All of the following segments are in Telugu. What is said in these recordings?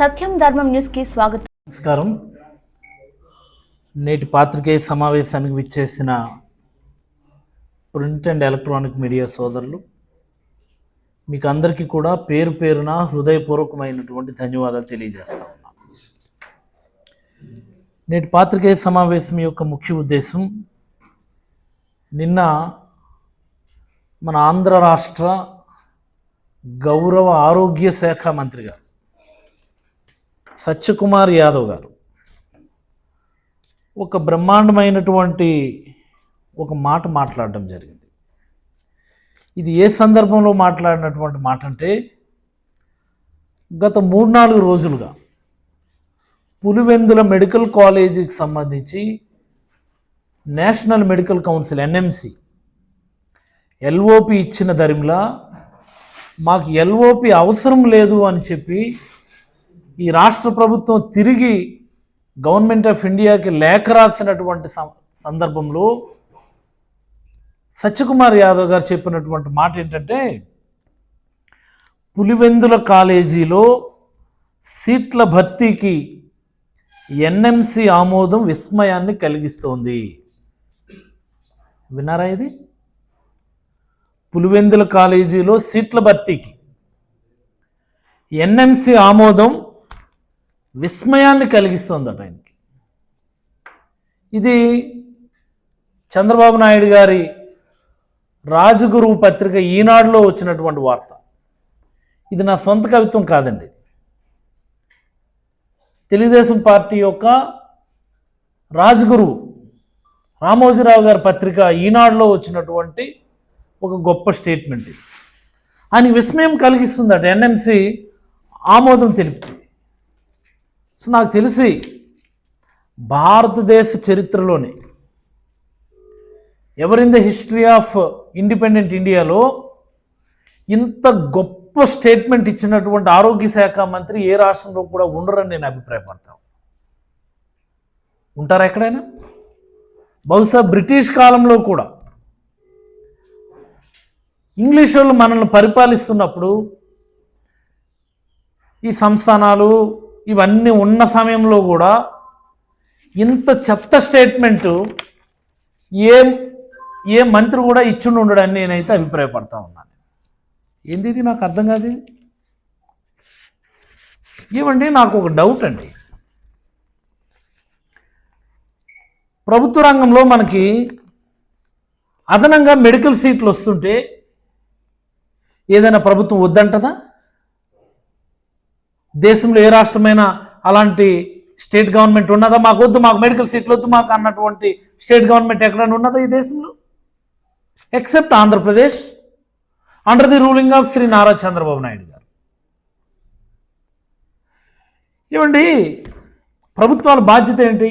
సత్యం ధర్మం న్యూస్కి స్వాగతం. నమస్కారం. నేటి పాత్రికేయ సమావేశానికి విచ్చేసిన ప్రింట్ అండ్ ఎలక్ట్రానిక్ మీడియా సోదరులు మీకు అందరికీ కూడా పేరు పేరున హృదయపూర్వకమైనటువంటి ధన్యవాదాలు తెలియజేస్తా ఉన్నాను నేటి పాత్రికేయ సమావేశం యొక్క ముఖ్య ఉద్దేశం నిన్న మన ఆంధ్ర రాష్ట్ర గౌరవ ఆరోగ్య శాఖ మంత్రి గారు సత్యకుమార్ యాదవ్ గారు. ఒక బ్రహ్మాండమైనటువంటి ఒక మాట మాట్లాడడం జరిగింది. ఇది ఏ సందర్భంలో మాట్లాడినటువంటి మాట అంటే గత మూడు నాలుగు రోజులుగా పులివెందుల మెడికల్ కాలేజీకి సంబంధించి national medical council NMC LOP ఇచ్చిన దరిమిలా మాకు ఎల్ఓపి అవసరం లేదు అని చెప్పి ఈ రాష్ట్ర ప్రభుత్వం తిరిగి గవర్నమెంట్ ఆఫ్ ఇండియాకి లేఖ రాసినటువంటి సందర్భంలో సత్యకుమార్ యాదవ్ గారు చెప్పినటువంటి మాట ఏంటంటే పులివెందుల కాలేజీలో సీట్ల భర్తీకి ఎన్ఎంసి ఆమోదం విస్మయాన్ని కలిగిస్తోంది. విన్నారా ఇది? పులివెందుల కాలేజీలో సీట్ల భర్తీకి ఎన్ఎంసి ఆమోదం విస్మయాన్ని కలిగిస్తుందట ఆయనకి. ఇది చంద్రబాబు నాయుడు గారి రాజగురువు పత్రిక ఈనాడులో వచ్చినటువంటి వార్త. ఇది నా సొంత కవిత్వం కాదండి తెలుగుదేశం పార్టీ యొక్క రాజగురువు రామోజీరావు గారి పత్రిక ఈనాడులో వచ్చినటువంటి ఒక గొప్ప స్టేట్మెంట్ ఇది. ఆయనకి విస్మయం కలిగిస్తుందట ఎన్ఎంసి ఆమోదం తెలుపుతుంది సో నాకు తెలిసి భారతదేశ చరిత్రలోనే ever in the history of independent ఇండియాలో ఇంత గొప్ప స్టేట్మెంట్ ఇచ్చినటువంటి ఆరోగ్య శాఖ మంత్రి ఏ రాష్ట్రంలో కూడా ఉండరని నేను అభిప్రాయపడతాను ఉంటారా ఎక్కడైనా? బహుశా బ్రిటిష్ కాలంలో కూడా ఇంగ్లీష్ వాళ్ళు మనల్ని పరిపాలిస్తున్నప్పుడు ఈ సంస్థానాలు ఇవన్నీ ఉన్న సమయంలో కూడా ఇంత చెత్త స్టేట్మెంటు ఏ ఏ మంత్రి కూడా ఇచ్చుండి ఉండడని నేనైతే అభిప్రాయపడతా ఉన్నాను ఏంది ఇది? నాకు అర్థం కాదు. ఏమండి నాకు ఒక డౌట్ అండి. ప్రభుత్వ రంగంలో మనకి అదనంగా మెడికల్ సీట్లు వస్తుంటే ఏదైనా ప్రభుత్వం వద్దంటదా? దేశంలో ఏ రాష్ట్రమైనా అలాంటి స్టేట్ గవర్నమెంట్ ఉన్నదా? మాకు వద్దు మాకు మెడికల్ సీట్లు వద్దు మాకు అన్నటువంటి స్టేట్ గవర్నమెంట్ ఎక్కడైనా ఉన్నదా ఈ దేశంలో? Except Andhra Pradesh. Under the ruling of Shri Nara Chandrababu Naidu garu. ఇవ్వండి ప్రభుత్వాల బాధ్యత ఏంటి?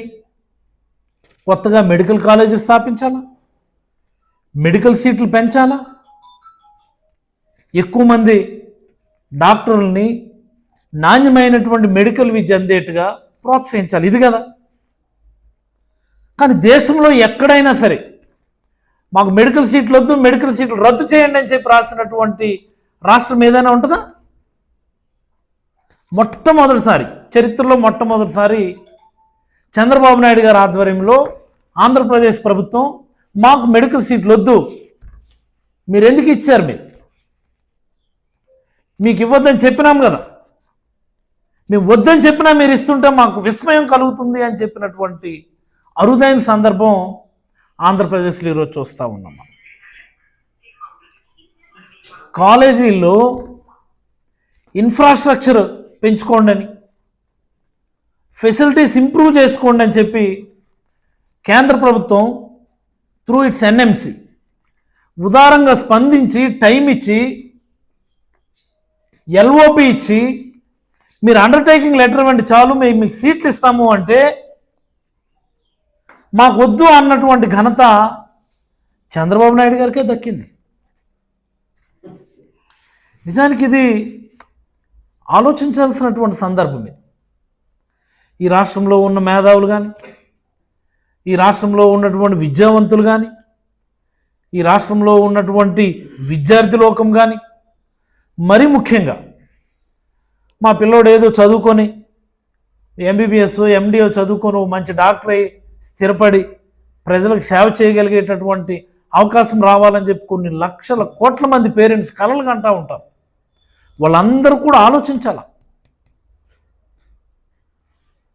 కొత్తగా మెడికల్ కాలేజీ స్థాపించాలా? మెడికల్ సీట్లు పెంచాలా? ఎక్కువ మంది డాక్టర్లని నాణ్యమైనటువంటి మెడికల్ విద్య అందేట్టుగా ప్రోత్సహించాలి. ఇది కదా. కానీ దేశంలో ఎక్కడైనా సరే మాకు మెడికల్ సీట్లు వద్దు మెడికల్ సీట్లు రద్దు చేయండి అని చెప్పి రాసినటువంటి రాష్ట్రం ఏదైనా ఉంటుందా? మొట్టమొదటిసారి చరిత్రలో మొట్టమొదటిసారి చంద్రబాబు నాయుడు గారి ఆధ్వర్యంలో ఆంధ్రప్రదేశ్ ప్రభుత్వం మాకు మెడికల్ సీట్లు వద్దు. మీరు ఎందుకు ఇచ్చారు మీరు? మీకు ఇవ్వద్దని చెప్పినాం కదా. మేము వద్దని చెప్పినా మీరు ఇస్తుంటే మాకు విస్మయం కలుగుతుంది అని చెప్పినటువంటి అరుదైన సందర్భం ఆంధ్రప్రదేశ్లో ఈరోజు చూస్తూ ఉన్నాం కాలేజీల్లో ఇన్ఫ్రాస్ట్రక్చర్ పెంచుకోండి అని ఫెసిలిటీస్ ఇంప్రూవ్ చేసుకోండి అని చెప్పి కేంద్ర ప్రభుత్వం త్రూ ఇట్స్ ఎన్ఎంసి ఉదారంగా స్పందించి టైం ఇచ్చి ఎల్ఓపి ఇచ్చి మీరు అండర్టేకింగ్ లెటర్ ఇవ్వండి చాలు మేము మీకు సీట్లు ఇస్తాము అంటే మాకు వద్దు అన్నటువంటి ఘనత చంద్రబాబు నాయుడు గారికే దక్కింది. నిజానికి ఇది ఆలోచించాల్సినటువంటి సందర్భం ఇది. ఈ రాష్ట్రంలో ఉన్న మేధావులు కానీ ఈ రాష్ట్రంలో ఉన్నటువంటి విద్యావంతులు కానీ ఈ రాష్ట్రంలో ఉన్నటువంటి విద్యార్థి లోకం కానీ మరి ముఖ్యంగా మా పిల్లోడు ఏదో చదువుకొని ఎంబీబీఎస్ ఎండిఓ చదువుకొని మంచి డాక్టర్ అయి స్థిరపడి ప్రజలకు సేవ చేయగలిగేటటువంటి అవకాశం రావాలని చెప్పి కొన్ని లక్షల కోట్ల మంది పేరెంట్స్ కలలు కంటూ ఉంటారు. వాళ్ళందరూ కూడా ఆలోచించాల?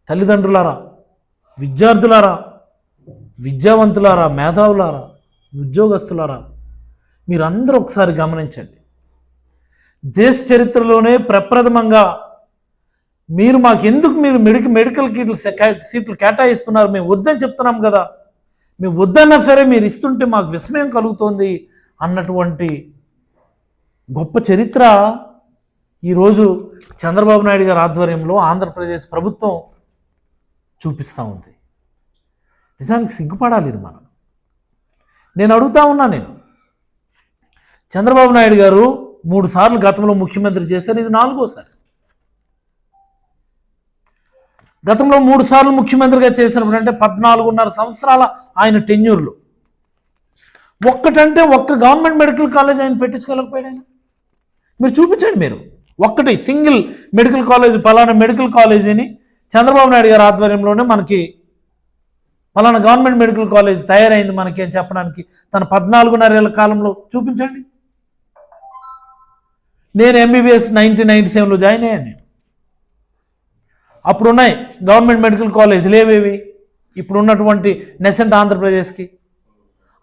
తల్లిదండ్రులారా విద్యార్థులారా విద్యావంతులారా మేధావులారా ఉద్యోగస్తులారా మీరందరూ ఒకసారి గమనించండి. దేశ చరిత్రలోనే ప్రప్రథమంగా మీరు మాకు ఎందుకు మీరు మెడికల్ మెడికల్ కిట్లు సీట్లు కేటాయిస్తున్నారు? మేము వద్దని చెప్తున్నాం కదా. మేము వద్దన్నా సరే మీరు ఇస్తుంటే మాకు విస్మయం కలుగుతోంది అన్నటువంటి గొప్ప చరిత్ర ఈరోజు చంద్రబాబు నాయుడు గారి ఆధ్వర్యంలో ఆంధ్రప్రదేశ్ ప్రభుత్వం చూపిస్తూ ఉంది. నిజానికి సిగ్గుపడాలి ఇది మనం. నేను అడుగుతా ఉన్నా నేను. చంద్రబాబు నాయుడు గారు మూడు సార్లు గతంలో ముఖ్యమంత్రి చేశారు ఇది నాలుగోసారి. గతంలో మూడు సార్లు ముఖ్యమంత్రిగా చేసినప్పుడు అంటే పద్నాలుగున్నర సంవత్సరాల ఆయన టెన్యూర్లు. ఒక్కటంటే ఒక్క గవర్నమెంట్ మెడికల్ కాలేజ్ ఆయన పెట్టించుకోలేకపోయాడు. ఆయన మీరు చూపించండి మీరు. ఒక్కటి సింగిల్ మెడికల్ కాలేజ్ పలానా మెడికల్ కాలేజ్ అని చంద్రబాబు నాయుడు గారి ఆధ్వర్యంలోనే మనకి పలానా గవర్నమెంట్ మెడికల్ కాలేజ్ తయారైంది మనకి అని చెప్పడానికి తన పద్నాలుగున్నరేళ్ళ కాలంలో చూపించండి. నేను ఎంబీబీఎస్ నైన్టీన్ నైన్టీ సెవెన్లో జాయిన్ అయ్యాను నేను. అప్పుడు ఉన్నాయి గవర్నమెంట్ మెడికల్ కాలేజీలు ఏవేవి? ఇప్పుడు ఉన్నటువంటి నెసెంట్ ఆంధ్రప్రదేశ్కి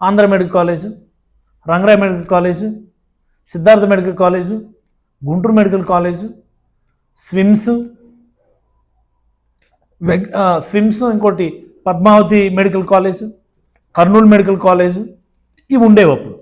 Andhra medical college Rangaraya medical college Siddhartha medical college Guntur medical college SVIMS వెగ్ SVIMS ఇంకోటి Padmavati medical college Kurnool medical college ఇవి ఉండేవి అప్పుడు